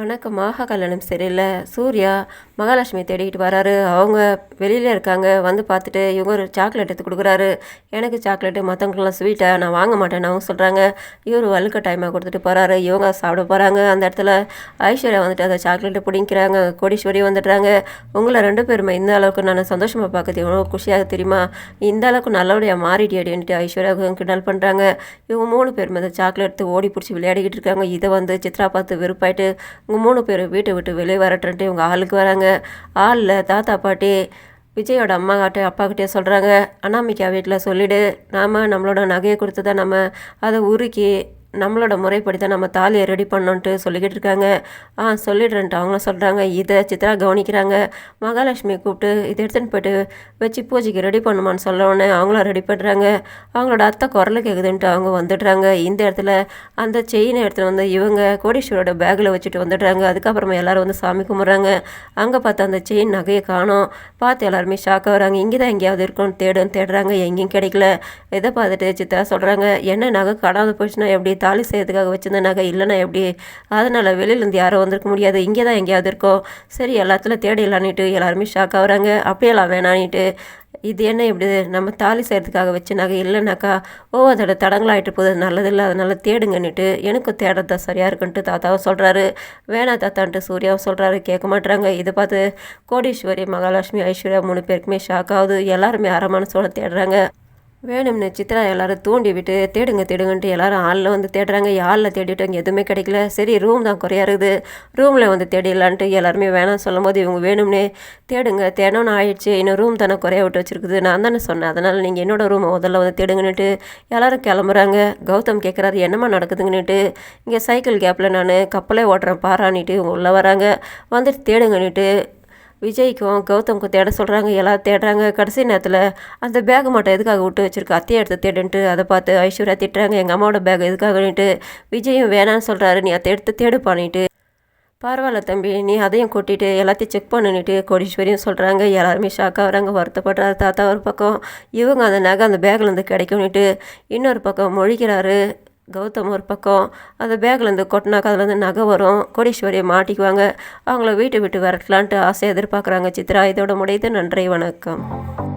வணக்கமாக கல்யாணம் சரியில்லை சூர்யா மகாலட்சுமி தேடிக்கிட்டு வராரு. அவங்க வெளியில் இருக்காங்க. வந்து பார்த்துட்டு இவங்க ஒரு சாக்லேட் எடுத்து கொடுக்குறாரு. எனக்கு சாக்லேட்டு மற்றவங்களுக்குலாம் ஸ்வீட்டாக நான் வாங்க மாட்டேன்னு அவங்க சொல்கிறாங்க இவர் வழுக்க டைமாக கொடுத்துட்டு போகிறாரு இவங்க சாப்பிட போகிறாங்க அந்த இடத்துல ஐஸ்வர்யா வந்துட்டு அந்த சாக்லேட்டை பிடிக்கிறாங்க கோடீஸ்வரி வந்துடுறாங்க. உங்களை ரெண்டு பேருமே இந்த அளவுக்கு நான் சந்தோஷமாக பார்க்குறது எவ்வளோ குஷியாக தெரியுமா? இந்த அளவுக்கு நல்லபடியாக மாறிட்டியடின்ட்டு ஐஸ்வர்யா கிண்டல் பண்ணுறாங்க இவங்க மூணு பேருமே அந்த சாக்லேட் எடுத்து ஓடி பிடிச்சி விளையாடிக்கிட்டு இருக்காங்க. இதை வந்து சித்ரா பார்த்து வெறுப்பாயிட்டு இவங்க மூணு பேர் வீட்டை விட்டு வெளியே வரட்டுன்ட்டு இவங்க ஆளுக்கு வராங்க. ஆளில் தாத்தா பாட்டி விஜயோட அம்மா கிட்டே அப்பா கிட்டே சொல்கிறாங்க அண்ணாமிக்கா வீட்டில் சொல்லிவிடு நாம் நம்மளோட நகையை கொடுத்து தான் நம்ம அதை உருக்கி நம்மளோட முறைப்படி தான் நம்ம தாலியை ரெடி பண்ணோன்ட்டு சொல்லிக்கிட்டு இருக்காங்க. ஆ சொல்லிடுறேன்ட்டு அவங்களும் சொல்கிறாங்க இதை சித்ரா கவனிக்கிறாங்க. மகாலட்சுமி கூப்பிட்டு இதை எடுத்துன்னு போய்ட்டு வச்சு பூஜைக்கு ரெடி பண்ணுமான்னு சொல்லவுடனே அவங்களும் ரெடி பண்ணுறாங்க அவங்களோட அத்தை குரல் கேட்குதுன்ட்டு அவங்க வந்துடுறாங்க. இந்த இடத்துல அந்த செயினை எடுத்துகிட்டு வந்து இவங்க கோடீஸ்வரோட பேக்கில் வச்சுட்டு வந்துடுறாங்க. அதுக்கப்புறமா எல்லோரும் வந்து சாமி கும்பிட்றாங்க. அங்கே பார்த்து அந்த செயின் நகையை காணும். பார்த்து எல்லாருமே ஷாக்காக வராங்க. இங்கே தான் எங்கேயாவது இருக்கும்னு தேடுன்னு தேடுறாங்க. எங்கேயும் கிடைக்கல. இதை பார்த்துட்டு சித்ரா சொல்கிறாங்க என்ன நகை காணாமல் போச்சுன்னா எப்படி தாலி செய்யறதுக்காக வச்சிருந்த நகை இல்லைன்னா எப்படி? அதனால் வெளியிலேருந்து யாரும் வந்திருக்க முடியாது. இங்கே தான் எங்கேயாவது இருக்கோம். சரி எல்லாத்துல தேடிடலான்னுட்டு எல்லாருமே ஷாக் ஆகுறாங்க. அப்படியெல்லாம் வேணான்னுட்டு இது என்ன இப்படி? நம்ம தாலி செய்கிறதுக்காக வச்சு நகை இல்லைனாக்கா ஓ அதோட தடங்களாயிட்டு போகுது. நல்லதில்லை. அதனால் தேடுங்கன்னுட்டு எனக்கும் தேடுறது சரியாக இருக்குன்ட்டு தாத்தாவும் சொல்கிறாரு வேணா தாத்தான்ட்டு சூர்யாவும் சொல்கிறாரு கேட்க மாட்டுறாங்க இதை பார்த்து கோடீஸ்வரி மகாலட்சுமி ஐஸ்வர்யா மூணு பேருக்குமே ஷாக் ஆகுது. எல்லாருமே அரை சோழ தேடுறாங்க. வேணும்னு சித்ரா எல்லாரும் தூண்டி விட்டு தேடுங்க தேடுங்கன்ட்டு எல்லாரும் ஆளில் வந்து தேடுறாங்க. ஆளில் தேடிட்டு அங்கே எதுவுமே கிடைக்கல. சரி ரூம் தான் குறையா இருக்குது. ரூமில் வந்து தேடிடலான்ட்டு எல்லாருமே வேணாம் சொல்லும் போது இவங்க வேணும்னே தேடுங்க தேடணும்னு ஆயிடுச்சு. இன்னும் ரூம் தானே குறைய விட்டு வச்சிருக்குது. நான் தானே சொன்னேன். அதனால் நீங்கள் என்னோடய ரூமை முதல்ல வந்து தேடுங்கன்னுட்டு எல்லோரும் கிளம்புறாங்க. கௌதம் கேட்குறாரு என்னம்மா நடக்குதுங்கன்னுட்டு. இங்கே சைக்கிள் கேப்பில் நான் கப்பலே ஓட்டுறேன் பாரான்னுட்டு இவங்க உள்ளே வராங்க. வந்துட்டு தேடுங்கன்னுட்டு விஜய்க்கும் கௌதம்க்கும் தேட சொல்கிறாங்க எல்லாம் தேடுறாங்க. கடைசி நேரத்தில் அந்த பேக் மட்டும் எதுக்காக விட்டு வச்சுருக்கு? அத்தையை எடுத்து தேடுன்ட்டு அதை பார்த்து ஐஸ்வர்யா திட்டுறாங்க. எங்கள் அம்மாவோட பேக் எதுக்காகன்ட்டு விஜயும் வேணான்னு சொல்கிறாரு நீ அதை எடுத்து தேடு பண்ணிட்டு பரவாயில்ல தம்பி. நீ அதையும் கூட்டிகிட்டு எல்லாத்தையும் செக் பண்ணிட்டு கோடீஸ்வரியும் சொல்கிறாங்க எல்லாருமே ஷாக்காக வராங்க. வருத்தப்படுறாரு. தாத்தா ஒரு பக்கம். இவங்க அந்த நகை அந்த பேக்லேருந்து கிடைக்கும்னுட்டு இன்னொரு பக்கம் மொழிக்கிறாரு. கௌதம் ஒரு பக்கம். அந்த பேக்லேருந்து கொட்டினாக்கா அதுலேருந்து நகை வரும். கோடீஸ்வரியை மாட்டிக்குவாங்க. அவங்கள வீட்டை விட்டு விரட்டலான்ட்டு ஆசை எதிர்பார்க்குறாங்க சித்ரா. இதோட முடியுது. நன்றி வணக்கம்.